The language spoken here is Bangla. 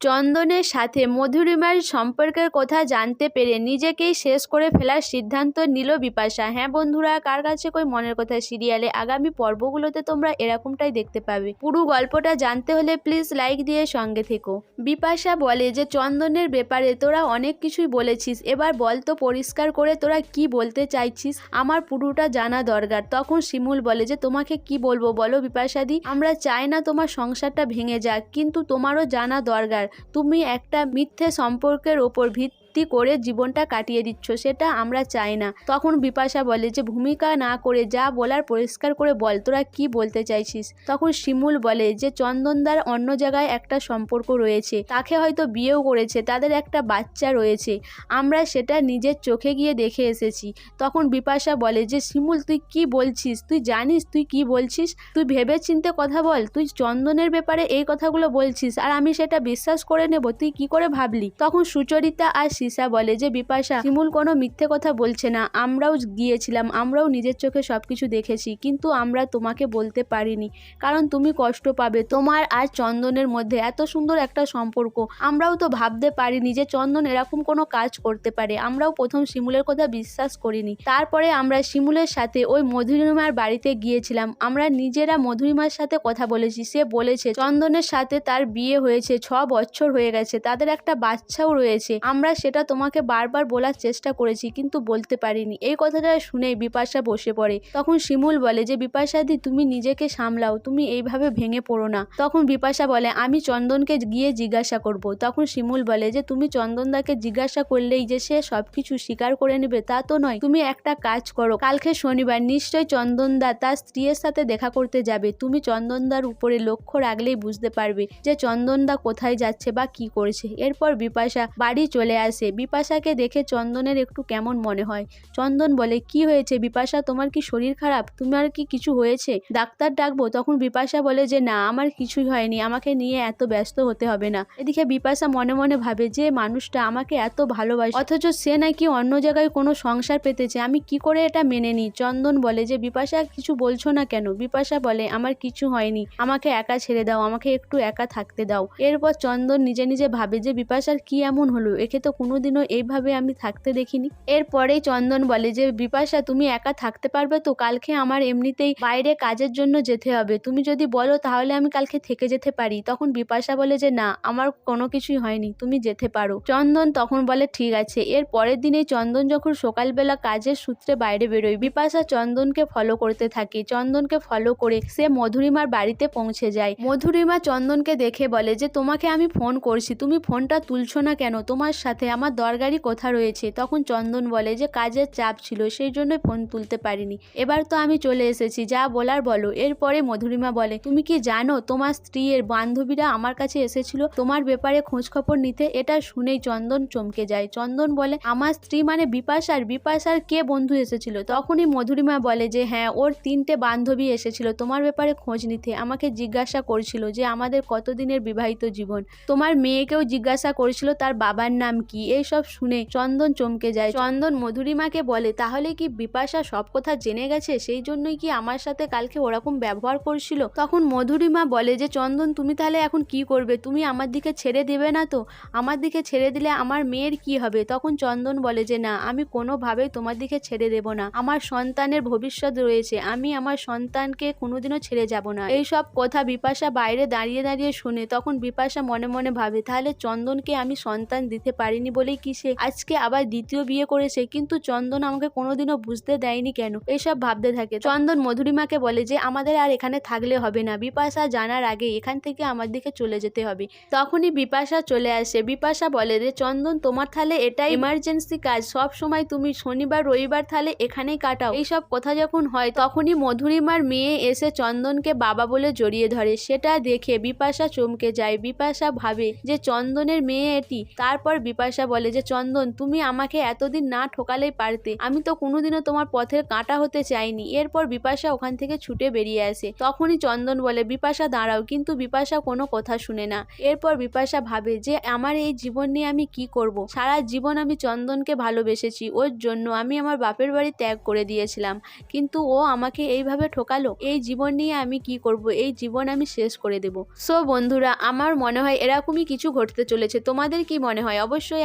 চন্দনের সাথে মধুরিমার সম্পর্কের কথা জানতে পেরে নিজেকেই শেষ করে ফেলার সিদ্ধান্ত নিল বিপাশা। হ্যাঁ বন্ধুরা, কার কাছে কই মনের কথা সিরিয়ালে? আগামী পর্বগুলোতে তোমরা এরকমটাই দেখতে পাবে। পুরো গল্পটা জানতে হলে প্লিজ লাইক দিয়ে সঙ্গে থেকো। বিপাশা বলে যে, চন্দনের ব্যাপারে তোরা অনেক কিছুই বলেছিস। এবার বল তো পরিষ্কার করে তোরা কি বলতে চাইছিস? আমার পুরোটা জানা দরকার। তখন শিমুল বলে যে, তোমাকে কি বলব বলো বিপাশাদি? আমরা চাই না তোমার সংসারটা ভেঙে যাক, কিন্তু তোমারও জানা দরকার। তুমি একটা মিথ্যে সম্পর্কের ওপর ভিত্তি করে জীবনটা কাটিয়ে দিচ্ছ, সেটা আমরা চাই না। তখন বিপাশা বলে যে, ভূমিকা না করে যা বলার পরিষ্কার করে বল, তোরা কি বলতে চাইছিস? তখন শিমুল বলে যে চন্দনদার অন্য জায়গায় একটা সম্পর্ক রয়েছে, তাকে হয়তো বিয়েও করেছে, তাদের একটা বাচ্চা রয়েছে, আমরা সেটা নিজের চোখে গিয়ে দেখে এসেছি। তখন বিপাশা বলে যে, শিমুল, তুই কি বলছিস? তুই জানিস তুই কি বলছিস? তুই ভেবে চিনতে কথা বল, তুই চন্দনের ব্যাপারে এই কথাগুলো বলছিস, আর আমি সেটা বিশ্বাস করে নেব, তুই কি করে ভাবলি? তখন সুচরিতা আর সীসা বলে যে, বিপাশা, শিমুল কোনো মিথ্যে কথা বলছে না। আমরাও গিয়েছিলাম, আমরাও নিজের চোখে সবকিছু দেখেছি, কিন্তু আমরা তোমাকে বলতে পারিনি। কারণ তুমি কষ্ট পাবে। তোমার আর চন্দনের মধ্যে এত সুন্দর একটা সম্পর্ক। আমরাও তো ভাবতে পারিনি যে, চন্দন এরকম কোনো কাজ করতে পারে। আমরাও প্রথম শিমুলের কথা বিশ্বাস করিনি। তারপরে আমরা শিমুলের সাথে ওই মধুরিমার বাড়িতে গিয়েছিলাম। আমরা নিজেরা মধুরিমার সাথে কথা বলেছি। সে বলেছে, চন্দনের সাথে তার বিয়ে হয়েছে, ছ বছর হয়ে গেছে। তাদের একটা বাচ্চাও রয়েছে। আমরা সেটা তোমাকে বারবার বলার চেষ্টা করেছি, কিন্তু বলতে পারিনি। এই কথাটা শুনে বিপাশা বসে পড়ে। তখন শিমুল বলে, যে বিপাশাদি, তুমি নিজেকে সামলাও, তুমি এইভাবে ভেঙে পড়ো না। তখন বিপাশা বলে, আমি চন্দনকে গিয়ে জিজ্ঞাসা করব। তখন শিমুল বলে, যে তুমি চন্দনদাকে জিজ্ঞাসা করলেই যে সে সবকিছু স্বীকার করে নেবে, তা তো নয়। তুমি একটা কাজ করো, কালকে শনিবার নিশ্চয় চন্দনদা তার স্ত্রীর সাথে দেখা করতে যাবে। তুমি চন্দনদার উপরে লক্ষ্য রাখলেই বুঝতে পারবে যে চন্দনদা কোথায় যাচ্ছে বা কি করছে। এরপর বিপাশা বাড়ি চলে আসে। বিপাশাকে দেখে চন্দনের একটু কেমন মনে হয়। চন্দন বলে, কি হয়েছে বিপাশা? তোমার কি শরীর খারাপ? তোমার কি কিছু হয়েছে? ডাক্তার ডাকবো, তখন বিপাশা বলে যে, না, আমার কিছুই হয়নি। আমাকে নিয়ে এত ব্যস্ত হতে হবে না। এদিকে বিপাশা মনে মনে ভাবে যে, মানুষটা আমাকে এত ভালোবাসে। অথচ সে নাকি অন্য জায়গায় কোনো সংসার পেতেছে। আমি কি করে এটা মেনে নিই? চন্দন বলে যে, বিপাশা, কিছু বলছো না কেন? বিপাশা বলে, আমার কিছু হয়নি। আমাকে একা ছেড়ে দাও। আমাকে একটু একা থাকতে দাও। এরপর চন্দন নিজে নিজে ভাবে যে, বিপাশার কি এমন হলো? একে তো কোনোদিনও এইভাবে আমি থাকতে দেখিনি। এরপরেই চন্দন বলে যে, বিপাশা, তুমি একা থাকতে পারবে তো? কালকে আমার এমনিতেই বাইরে কাজের জন্য যেতে হবে। তুমি যদি বলো তাহলে আমি কালকে থেকে যেতে পারি। তখন বিপাশা বলে যে, না, আমার কোনো কিছুই হয়নি। তুমি যেতে পারো। চন্দন তখন বলে, ঠিক আছে। এর পরের দিনেই চন্দন যখন সকালবেলা কাজের সূত্রে বাইরে বেরোয়, বিপাশা চন্দনকে ফলো করতে থাকে। চন্দনকে ফলো করে সে মধুরিমার বাড়িতে পৌঁছে যায়। মধুরিমা চন্দনকে দেখে বলে যে, তোমাকে আমি ফোন করছি। তুমি ফোনটা তুলছো না কেন? তোমার সাথে আমার দরকারি কথা রয়েছে? তখন চন্দন বলে যে, কাজের চাপ ছিল, সেই জন্যই ফোন তুলতে পারিনি। এবার তো আমি চলে এসেছি, যা বলার বলো। এরপরে মধুরিমা বলে, তুমি কি জানো, তোমার স্ত্রীর বান্ধবীরা আমার কাছে এসেছিল? তোমার ব্যাপারে খোঁজ খবর নিতে? এটা শুনেই চন্দন চমকে যায়। চন্দন বলে, আমার স্ত্রী মানে বিপাশার বিপাশার কে বন্ধু এসেছিল? তখনই মধুরিমা বলে যে হ্যাঁ ওর তিনটে বান্ধবী এসেছিল। তোমার ব্যাপারে খোঁজ নিতে। আমাকে জিজ্ঞাসা করছিল যে, আমাদের কতদিনের বিবাহিত জীবন? তোমার মেয়েকেও জিজ্ঞাসা করেছিল, তার বাবার নাম কি? এইসব শুনে চন্দন চমকে যায়। চন্দন মধুরিমাকে বলে, তাহলে কি বিপাশা সব কথা জেনে গেছে? সেই জন্যই কি আমার সাথে কালকে ওরকম ব্যবহার করছিল? তখন মধুরিমা বলে, যে চন্দন, তুমি তাহলে এখন কি করবে? তুমি আমার দিকে ছেড়ে দেবে না তো? আমার দিকে ছেড়ে দিলে আমার মেয়ের কি হবে? তখন চন্দন বলে, যে না, আমি কোনোভাবেই তোমার দিকে ছেড়ে দেব না। আমার সন্তানের ভবিষ্যৎ রয়েছে। আমি আমার সন্তানকে কোনোদিনও ছেড়ে যাব না। এই সব কথা বিপাশা বাইরে দাঁড়িয়ে দাঁড়িয়ে শুনে, তখন বিপাশা মনে মনে ভাবে, তাহলে চন্দনকে আমি সন্তান দিতে পারিনি বলেই কি সে আজকে আবার দ্বিতীয় বিয়ে করেছে, কিন্তু চন্দন আমাকে কোনোদিনও বুঝতে দেয়নি কেন? এসব ভাবতে থাকে। চন্দন মধুরিমাকে বলে যে, আমাদের আর এখানে থাকলে হবে না। বিপাশা জানার আগে এখান থেকে আমার দিকে চলে যেতে হবে। তখনই বিপাশা চলে আসে। বিপাশা বলে, রে চন্দন, তোমার তাহলে এটাই ইমার্জেন্সি কাজ। সব সময় তুমি শনিবার, রবিবার তাহলে এখানেই কাটাও। এইসব কথা যখন হয়, তখনই মধুরিমার মেয়ে এসে চন্দনকে বাবা বলে জড়িয়ে ধরে। সেটা দেখে বিপাশা চমকে যায়। বিপাশা ভাবে যে, চন্দনের মেয়ে এটি। তারপর বিপাশা বিপাশা বলে যে, চন্দন, তুমি আমাকে এতদিন না ঠকালেই পারতে। আমি তো কোনোদিনও তোমার পথের কাঁটা হতে চাইনি এরপর বিপাশা ওখান থেকে ছুটে বেরিয়ে আসে। তখনই চন্দন বলে, বিপাশা, দাঁড়াও। কিন্তু বিপাশা কোনো কথা শুনে না এরপর বিপাশা ভাবে যে, আমার এই জীবন নিয়ে আমি কি করব? সারা জীবন আমি চন্দনকে ভালোবেসেছি। ওর জন্য আমি আমার বাপের বাড়ি ত্যাগ করে দিয়েছিলাম। কিন্তু ও আমাকে এইভাবে ঠকালো। এই জীবন নিয়ে আমি কি করব? এই জীবন আমি শেষ করে দেব সো বন্ধুরা, আমার মনে হয় এরকমই কিছু ঘটতে চলেছে। তোমাদের কি মনে হয়? অবশ্যই